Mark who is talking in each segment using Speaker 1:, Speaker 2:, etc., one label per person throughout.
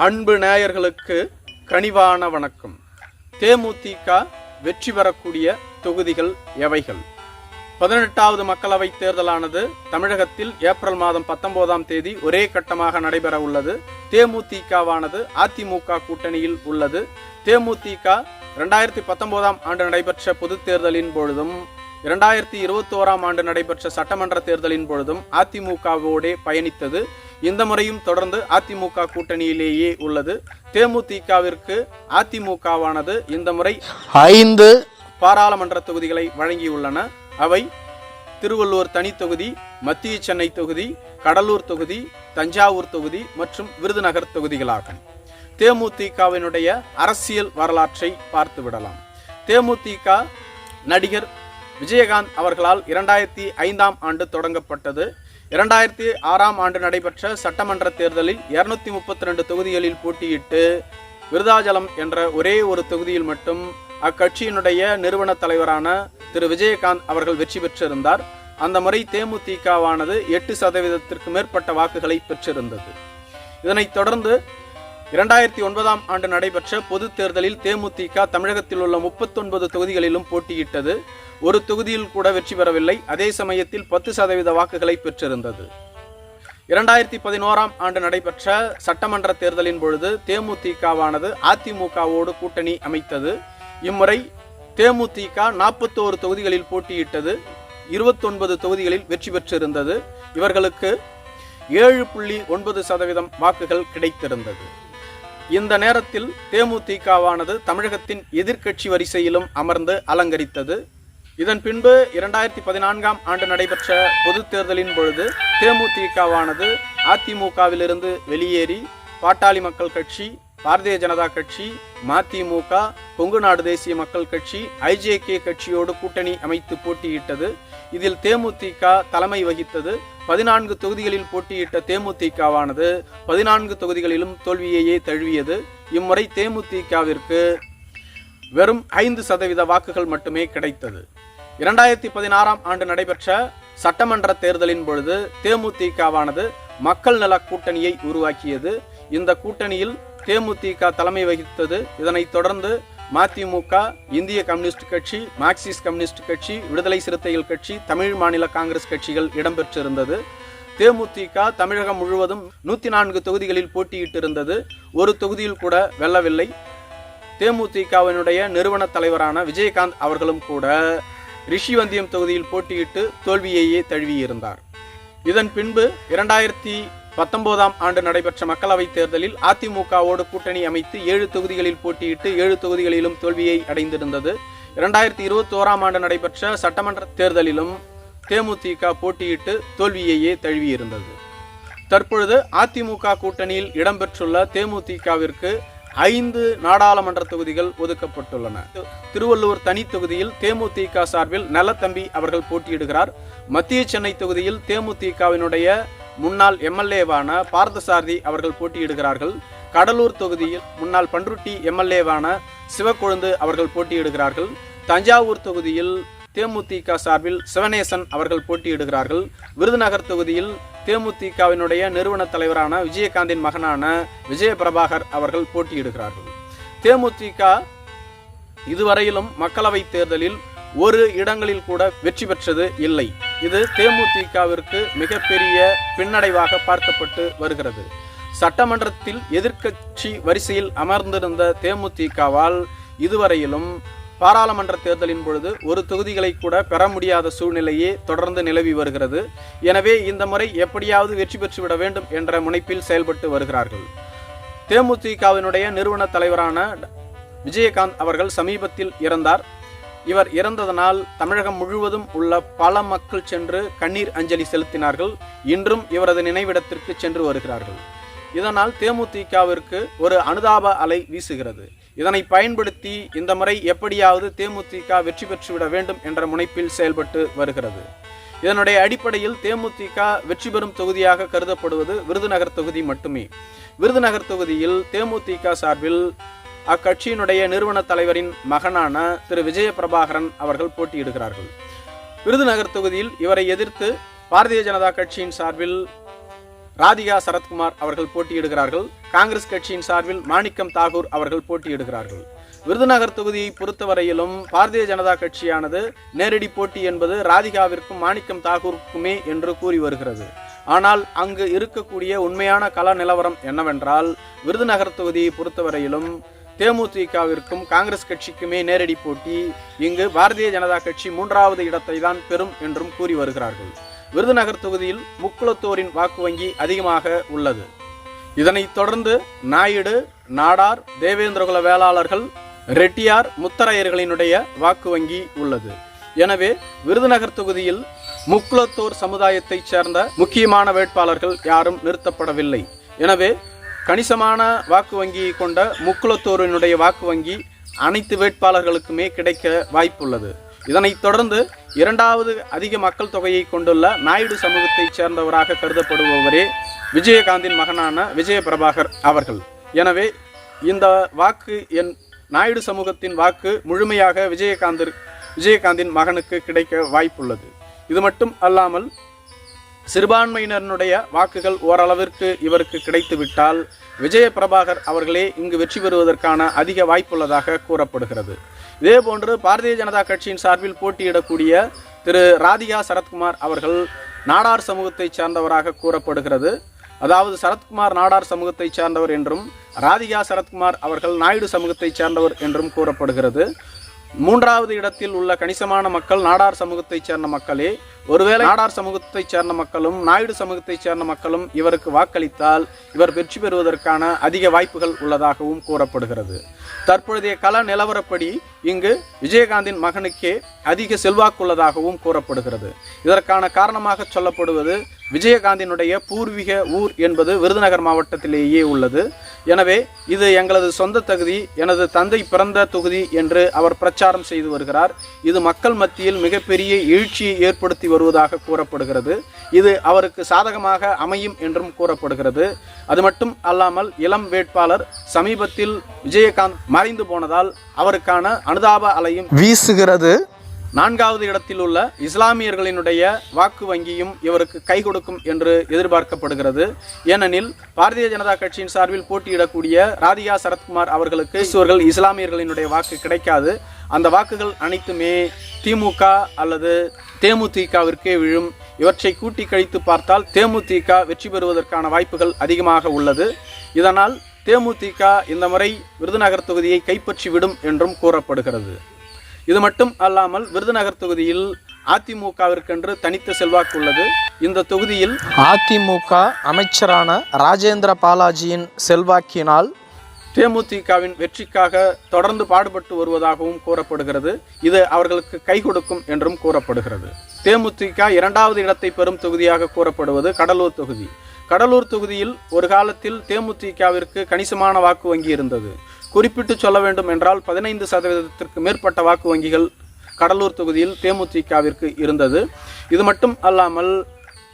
Speaker 1: அன்பு நேயர்களுக்கு கனிவான வணக்கம். தேமுதிக வெற்றி பெறக்கூடிய தொகுதிகள் எவைகள்? பதினெட்டாவது மக்களவைத் தேர்தலானது தமிழகத்தில் ஏப்ரல் மாதம் பத்தொன்பதாம் தேதி ஒரே கட்டமாக நடைபெற உள்ளது. தேமுதிகவானது அதிமுக கூட்டணியில் உள்ளது. தேமுதிக ரெண்டாயிரத்தி பத்தொன்பதாம் ஆண்டு நடைபெற்ற பொதுத் தேர்தலின் பொழுதும் இரண்டாயிரத்தி இருபத்தோராம் ஆண்டு நடைபெற்ற சட்டமன்ற தேர்தலின் பொழுதும் அதிமுகவோடே பயணித்தது. இந்த முறையும் தொடர்ந்து அதிமுக கூட்டணியிலேயே உள்ளது. தேமுதிகவிற்கு அதிமுகவானது இந்த முறை ஐந்து பாராளுமன்ற தொகுதிகளை வழங்கியுள்ளன. அவை திருவள்ளூர் தனி தொகுதி மத்திய சென்னை தொகுதி கடலூர் தொகுதி தஞ்சாவூர் தொகுதி மற்றும் விருதுநகர் தொகுதிகளாகும். தேமுதிகவினுடைய அரசியல் வரலாற்றை பார்த்து விடலாம் தேமுதிக நடிகர் விஜயகாந்த் அவர்களால் இரண்டாயிரத்தி ஐந்தாம் ஆண்டு தொடங்கப்பட்டது. இரண்டாயிரத்தி ஆறாம் ஆண்டு நடைபெற்ற சட்டமன்ற தேர்தலில் இருநூத்தி முப்பத்தி ரெண்டு தொகுதிகளில் போட்டியிட்டு விருதாச்சலம் என்ற ஒரே ஒரு தொகுதியில் மட்டும் அக்கட்சியினுடைய நிறுவன தலைவரான திரு. விஜயகாந்த் அவர்கள் வெற்றி பெற்றிருந்தார். அந்த முறை தேமுதிகவானது எட்டு சதவீதத்திற்கு மேற்பட்ட வாக்குகளை பெற்றிருந்தது. இதனைத் தொடர்ந்து இரண்டாயிரத்தி ஒன்பதாம் ஆண்டு நடைபெற்ற பொதுத் தேர்தலில் தேமுதிக தமிழகத்தில் உள்ள முப்பத்தொன்பது தொகுதிகளிலும் போட்டியிட்டது. ஒரு தொகுதியில் கூட வெற்றி பெறவில்லை. அதே சமயத்தில் பத்து சதவீத வாக்குகளை பெற்றிருந்தது. இரண்டாயிரத்தி பதினோராம் ஆண்டு நடைபெற்ற சட்டமன்ற தேர்தலின் பொழுது தேமுதிகவானது அதிமுகவோடு கூட்டணி அமைத்தது. இம்முறை தேமுதிக நாற்பத்தோரு தொகுதிகளில் போட்டியிட்டது. இருபத்தொன்பது தொகுதிகளில் வெற்றி பெற்றிருந்தது. இவர்களுக்கு ஏழு புள்ளி ஒன்பது சதவீதம் வாக்குகள் கிடைத்திருந்தது. இந்த நேரத்தில் தேமுதிகவானது தமிழகத்தின் எதிர்க்கட்சி வரிசையிலும் அமர்ந்து அலங்கரித்தது. இதன் பின்பு இரண்டாயிரத்தி பதினான்காம் ஆண்டு நடைபெற்ற பொதுத் தேர்தலின் பொழுது தேமுதிகவானது அதிமுகவிலிருந்து வெளியேறி பாட்டாளி மக்கள் கட்சி பாரதிய ஜனதா கட்சி மதிமுக கொங்கு நாடு தேசிய மக்கள் கட்சி ஐஜேகே கட்சியோடு கூட்டணி அமைத்து போட்டியிட்டது. இதில் தேமுதிக தலைமை வகித்தது பதினான்கு தொகுதிகளில் போட்டியிட்ட தேமுதிகவானது பதினான்கு தொகுதிகளிலும் தோல்வியையே தழுவியது. இம்முறை தேமுதிகவிற்கு வெறும் ஐந்து சதவீத வாக்குகள் மட்டுமே கிடைத்தது. இரண்டாயிரத்தி பதினாறாம் ஆண்டு நடைபெற்ற சட்டமன்ற தேர்தலின் பொழுது தேமுதிகவானது மக்கள் நல கூட்டணியை உருவாக்கியது. இந்த கூட்டணியில் தேமுதிக தலைமை வகித்தது. இதனைத் தொடர்ந்து மதிமுக இந்திய கம்யூனிஸ்ட் கட்சி மார்க்சிஸ்ட் கம்யூனிஸ்ட் கட்சி விடுதலை சிறுத்தைகள் கட்சி தமிழ் மாநில காங்கிரஸ் கட்சிகள் இடம்பெற்றிருந்தது. தேமுதிக தமிழகம் முழுவதும் நூத்தி நான்கு தொகுதிகளில் போட்டியிட்டிருந்தது. ஒரு தொகுதியில் கூட வெல்லவில்லை. தேமுதிகவினுடைய நிறுவன தலைவரான விஜயகாந்த் அவர்களும் கூட ரிஷிவந்தியம் தொகுதியில் போட்டியிட்டு தோல்வியையே தழுவியிருந்தார். இதன் பின்பு இரண்டாயிரத்தி பத்தொன்பதாம் ஆண்டு நடைபெற்ற மக்களவைத் தேர்தலில் அதிமுகவோடு கூட்டணி அமைத்து ஏழு தொகுதிகளில் போட்டியிட்டு ஏழு தொகுதிகளிலும் தோல்வியை அடைந்திருந்தது. இரண்டாயிரத்தி இருபத்தி ஓராம் ஆண்டு நடைபெற்ற சட்டமன்ற தேர்தலிலும் தேமுதிக போட்டியிட்டு தோல்வியையே தழுவியிருந்தது. தற்பொழுது அதிமுக கூட்டணியில் இடம்பெற்றுள்ள தேமுதிகவிற்கு ஐந்து நாடாளுமன்ற தொகுதிகள் ஒதுக்கப்பட்டுள்ளன. திருவள்ளூர் தனி தொகுதியில் தேமுதிக சார்பில் நலத்தம்பி அவர்கள் போட்டியிடுகிறார். மத்திய சென்னை தொகுதியில் தேமுதிகவினுடைய முன்னாள் எம்எல்ஏவான பார்த்தசாரதி அவர்கள் போட்டியிடுகிறார்கள். கடலூர் தொகுதியில் முன்னாள் பன்ருட்டி எம்எல்ஏவான சிவக்கொழுந்து அவர்கள் போட்டியிடுகிறார்கள். தஞ்சாவூர் தொகுதியில் தேமுதிக சார்பில் சிவநேசன் அவர்கள் போட்டியிடுகிறார்கள். விருதுநகர் தொகுதியில் தேமுதிகவினுடைய நிறுவன தலைவரான விஜயகாந்தின் மகனான விஜயபிரபாகர் அவர்கள் போட்டியிடுகிறார்கள். தேமுதிக இதுவரையிலும் மக்களவைத் தேர்தலில் ஒரு இடங்களில் கூட வெற்றி பெற்றது இல்லை. இது தேமுதிகவிற்கு மிகப்பெரிய பின்னடைவாக பார்க்கப்பட்டு வருகிறது. சட்டமன்றத்தில் எதிர்க்கட்சி வரிசையில் அமர்ந்திருந்த தேமுதிகவால் இதுவரையிலும் பாராளுமன்ற தேர்தலின் பொழுது ஒரு தொகுதிகளை கூட பெற முடியாத சூழ்நிலையே தொடர்ந்து நிலவி வருகிறது. எனவே இந்த முறை எப்படியாவது வெற்றி பெற்றுவிட வேண்டும் என்ற முனைப்பில் செயல்பட்டு வருகிறார்கள். தேமுதிகவினுடைய நிறுவன தலைவரான விஜயகாந்த் அவர்கள் சமீபத்தில் இறந்தார். இவர் இறந்ததனால் தமிழகம் முழுவதும் உள்ள பல மக்கள் சென்று கண்ணீர் அஞ்சலி செலுத்தினார்கள். இன்றும் இவரது நினைவிடத்திற்கு சென்று வருகிறார்கள். இதனால் தேமுதிகவிற்கு ஒரு அனுதாப அலை வீசுகிறது. இதனை பயன்படுத்தி இந்த முறை எப்படியாவது தேமுதிக வெற்றி பெற்றுவிட வேண்டும் என்ற முனைப்பில் செயல்பட்டு வருகிறது. இதனுடைய அடிப்படையில் தேமுதிக வெற்றி பெறும் தொகுதியாக கருதப்படுவது விருதுநகர் தொகுதி மட்டுமே. விருதுநகர் தொகுதியில் தேமுதிக சார்பில் அக்கட்சியினுடைய நிறுவன தலைவரின் மகனான திரு. விஜய பிரபாகரன் அவர்கள் போட்டியிடுகிறார்கள். விருதுநகர் தொகுதியில் இவரை எதிர்த்து பாரதிய ஜனதா கட்சியின் சார்பில் ராதிகா சரத்குமார் அவர்கள் போட்டியிடுகிறார்கள். காங்கிரஸ் கட்சியின் சார்பில் மாணிக்கம் தாகூர் அவர்கள் போட்டியிடுகிறார்கள். விருதுநகர் தொகுதியை பொறுத்தவரையிலும் பாரதிய ஜனதா கட்சியானது நேரடி போட்டி என்பது ராதிகாவிற்கும் மாணிக்கம் தாகூருக்குமே என்று கூறி வருகிறது. ஆனால் அங்கு இருக்கக்கூடிய உண்மையான கள நிலவரம் என்னவென்றால் விருதுநகர் தொகுதியை பொறுத்தவரையிலும் தேமுதிகவிற்கும் காங்கிரஸ் கட்சிக்குமே நேரடி போட்டி. இங்கு பாரதிய ஜனதா கட்சி மூன்றாவது இடத்தை தான் பெறும் என்றும் கூறி வருகிறார்கள். விருதுநகர் தொகுதியில் முக்குளத்தோரின் வாக்கு வங்கி அதிகமாக உள்ளது. இதனைத் தொடர்ந்து நாயுடு நாடார் தேவேந்திரகுல வேளாளர்கள் ரெட்டியார் முத்தரையர்களினுடைய வாக்கு வங்கி உள்ளது. எனவே விருதுநகர் தொகுதியில் முக்குளத்தோர் சமுதாயத்தைச் சேர்ந்த முக்கியமான வேட்பாளர்கள் யாரும் நிறுத்தப்படவில்லை. எனவே கணிசமான வாக்கு வங்கி கொண்ட முக்குளத்தோரினுடைய வாக்கு வங்கி அனைத்து வேட்பாளர்களுக்குமே கிடைக்க வாய்ப்புள்ளது. இதனைத் தொடர்ந்து இரண்டாவது அதிக மக்கள் தொகையை கொண்டுள்ள நாயுடு சமூகத்தைச் சேர்ந்தவராக கருதப்படுபவரே விஜயகாந்தின் மகனான விஜய பிரபாகர் அவர்கள். எனவே இந்த வாக்கு என் நாயுடு சமூகத்தின் வாக்கு முழுமையாக விஜயகாந்தர் விஜயகாந்தின் மகனுக்கு கிடைக்க வாய்ப்புள்ளது. இது மட்டும் அல்லாமல் சிறுபான்மையினருடைய வாக்குகள் ஓரளவிற்கு இவருக்கு கிடைத்துவிட்டால் விஜய பிரபாகர் அவர்களே இங்கு வெற்றி பெறுவதற்கான அதிக வாய்ப்புள்ளதாக கூறப்படுகிறது. இதேபோன்று பாரதிய ஜனதா கட்சியின் சார்பில் போட்டியிடக்கூடிய திரு ராதிகா சரத்குமார் அவர்கள் நாடார் சமூகத்தைச் சேர்ந்தவராக கூறப்படுகிறது. அதாவது சரத்குமார் நாடார் சமூகத்தைச் சார்ந்தவர் என்றும் ராதிகா சரத்குமார் அவர்கள் நாயுடு சமூகத்தைச் சார்ந்தவர் என்றும் கூறப்படுகிறது. மூன்றாவது இடத்தில் உள்ள கணிசமான மக்கள் நாடார் சமூகத்தைச் சேர்ந்த மக்களே ஒருவேளை நாடார் சமூகத்தைச் சேர்ந்த மக்களும் நாயுடு சமூகத்தைச் சேர்ந்த மக்களும் இவருக்கு வாக்களித்தால் இவர் வெற்றி பெறுவதற்கான அதிக வாய்ப்புகள் உள்ளதாகவும் கூறப்படுகிறது. தற்பொழுதைய கல நிலவரப்படி இங்கு விஜயகாந்தின் மகனுக்கே அதிக செல்வாக்குள்ளதாகவும் கூறப்படுகிறது. இதற்கான காரணமாக சொல்லப்படுவது விஜயகாந்தினுடைய பூர்வீக ஊர் என்பது விருதுநகர் மாவட்டத்திலேயே உள்ளது. எனவே இது எங்களது சொந்த தகுதி எனது தந்தை பிறந்த தொகுதி என்று அவர் பிரச்சாரம் செய்து வருகிறார். இது மக்கள் மத்தியில் மிகப்பெரிய எழுச்சியை ஏற்படுத்தி வருவதாக கூறப்படுகிறது. இது அவருக்கு சாதகமாக அமையும் என்றும் கூறப்படுகிறது. அது மட்டும் அல்லாமல் இளம் வேட்பாளர் சமீபத்தில் விஜயகாந்த் மறைந்து போனதால் அவருக்கான அனுதாப அலையும் வீசுகிறது. நான்காவது இடத்தில் உள்ள இஸ்லாமியர்களினுடைய வாக்கு வங்கியும் இவருக்கு கை கொடுக்கும் என்று எதிர்பார்க்கப்படுகிறது. ஏனெனில் பாரதிய ஜனதா கட்சியின் சார்பில் போட்டியிடக்கூடிய ராதிகா சரத்குமார் அவர்களுக்கு கிறிஸ்துவர்கள் இஸ்லாமியர்களினுடைய வாக்கு கிடைக்காது. அந்த வாக்குகள் அனைத்துமே திமுக அல்லது தேமுதிகவிற்கே விழும். இவற்றை கூட்டி கழித்து பார்த்தால் தேமுதிக வெற்றி பெறுவதற்கான வாய்ப்புகள் அதிகமாக உள்ளது. இதனால் தேமுதிக இந்த முறை விருதுநகர் தொகுதியை கைப்பற்றி விடும் என்றும் கூறப்படுகிறது. இது மட்டும் அல்லாமல் விருதுநகர் தொகுதியில் அதிமுகவிற்கென்று தனித்த செல்வாக்கு உள்ளது. இந்த தொகுதியில் அதிமுக அமைச்சரான ராஜேந்திர பாலாஜியின் செல்வாக்கினால் தேமுதிகவின் வெற்றிக்காக தொடர்ந்து பாடுபட்டு வருவதாகவும் கூறப்படுகிறது. இது அவர்களுக்கு கை கொடுக்கும் என்றும் கூறப்படுகிறது. தேமுதிக இரண்டாவது இடத்தை பெறும் தொகுதியாக கூறப்படுவது கடலூர் தொகுதி. கடலூர் தொகுதியில் ஒரு காலத்தில் தேமுதிகவிற்கு கணிசமான வாக்கு வங்கி இருந்தது. குறிப்பிட்டு சொல்ல வேண்டும் என்றால் பதினைந்து சதவீதத்திற்கு மேற்பட்ட வாக்கு வங்கிகள் கடலூர் தொகுதியில் தேமுதிகவிற்கு இருந்தது. இது மட்டும் அல்லாமல்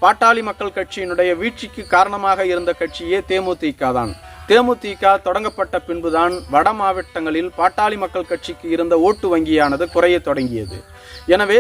Speaker 1: பாட்டாளி மக்கள் கட்சியினுடைய வீழ்ச்சிக்கு காரணமாக இருந்த கட்சியே தேமுதிக தான் தேமுதிக தொடங்கப்பட்ட பின்புதான் வட மாவட்டங்களில் பாட்டாளி மக்கள் கட்சிக்கு இருந்த ஓட்டு வங்கியானது குறையத் தொடங்கியது. எனவே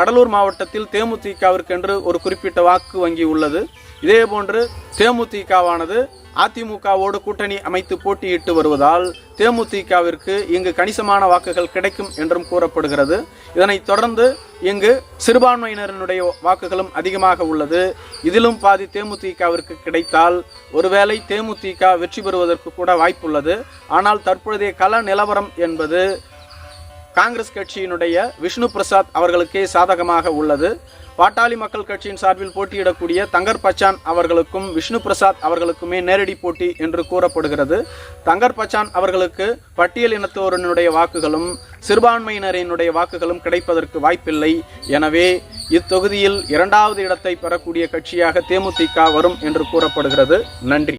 Speaker 1: கடலூர் மாவட்டத்தில் தேமுதிகவிற்கென்று ஒரு குறிப்பிட்ட வாக்கு வங்கி உள்ளது. இதேபோன்று தேமுதிகவானது அதிமுகவோடு கூட்டணி அமைத்து போட்டியிட்டு வருவதால் தேமுதிகவிற்கு இங்கு கணிசமான வாக்குகள் கிடைக்கும் என்றும் கூறப்படுகிறது. இதனைத் தொடர்ந்து இங்கு சிறுபான்மையினரினுடைய வாக்குகளும் அதிகமாக உள்ளது. இதிலும் பாதி தேமுதிகவிற்கு கிடைத்தால் ஒருவேளை தேமுதிக வெற்றி பெறுவதற்கு கூட வாய்ப்புள்ளது. ஆனால் தற்பொழுதைய கள நிலவரம் என்பது காங்கிரஸ் கட்சியினுடைய விஷ்ணு பிரசாத் அவர்களுக்கே சாதகமாக உள்ளது. பாட்டாளி மக்கள் கட்சியின் சார்பில் போட்டியிடக்கூடிய தங்கர் பச்சான் அவர்களுக்கும் விஷ்ணு பிரசாத் அவர்களுக்குமே நேரடி போட்டி என்று கூறப்படுகிறது. தங்கர் பச்சான் அவர்களுக்கு பட்டியல் இனத்தோரினுடைய வாக்குகளும் சிறுபான்மையினரினுடைய வாக்குகளும் கிடைப்பதற்கு வாய்ப்பில்லை. எனவே இத்தொகுதியில் இரண்டாவது இடத்தை பெறக்கூடிய கட்சியாக தேமுதிக வரும் என்று கூறப்படுகிறது. நன்றி.